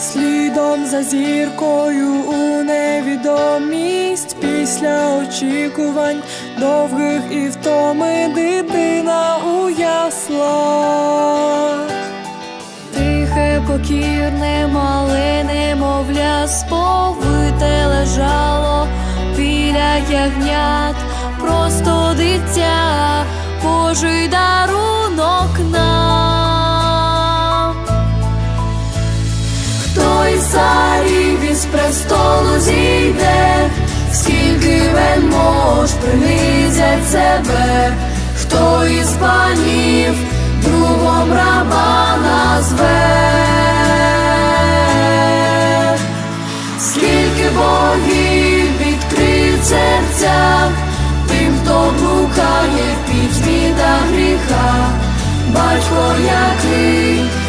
слідом за зіркою у невідомість після очікувань довгих і втоми дитина у яслах. Тихе, покірне, мале немовля сповите лежало біля ягнят, просто дитя, Божий дарунок престолу зійде, скільки вельмож принизять себе, хто із панів другом раба назве, скільки богів відкрив серця, тим, хто блукає в пітьмі гріха, батько який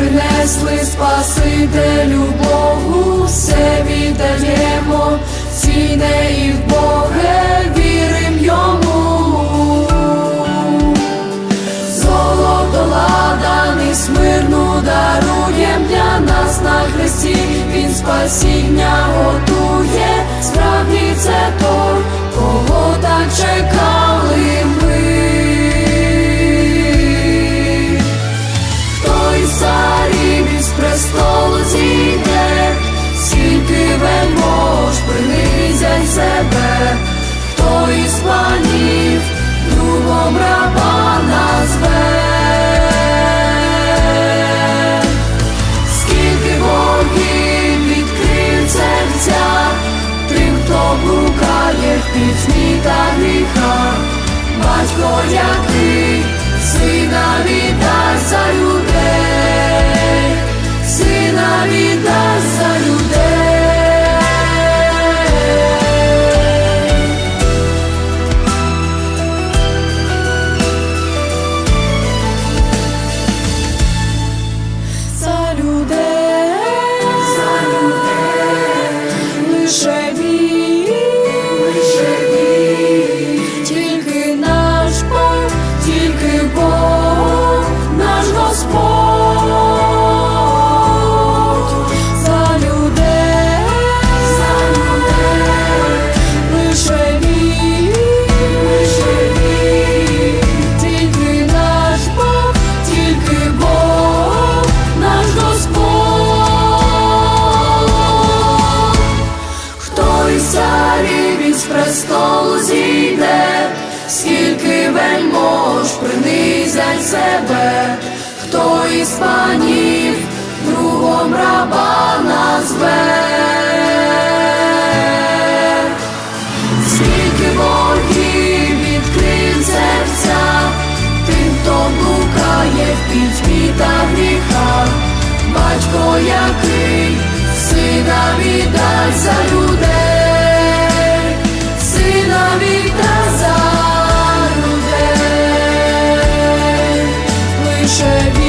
принесли Спасителю Богу, все віддаємо, ціне і в Боге вірим йому. Золото ладаний смирну даруєм для нас на хресті, він спасіння готує, пітьмі та гріха, батько який сина віддасть за престолу зійде, скільки вельмож принизять себе, хто із панів другом раба назве. Скільки богів відкрив серця, тим, хто блукає в пітьмі та батько який сина віддасть за. treasure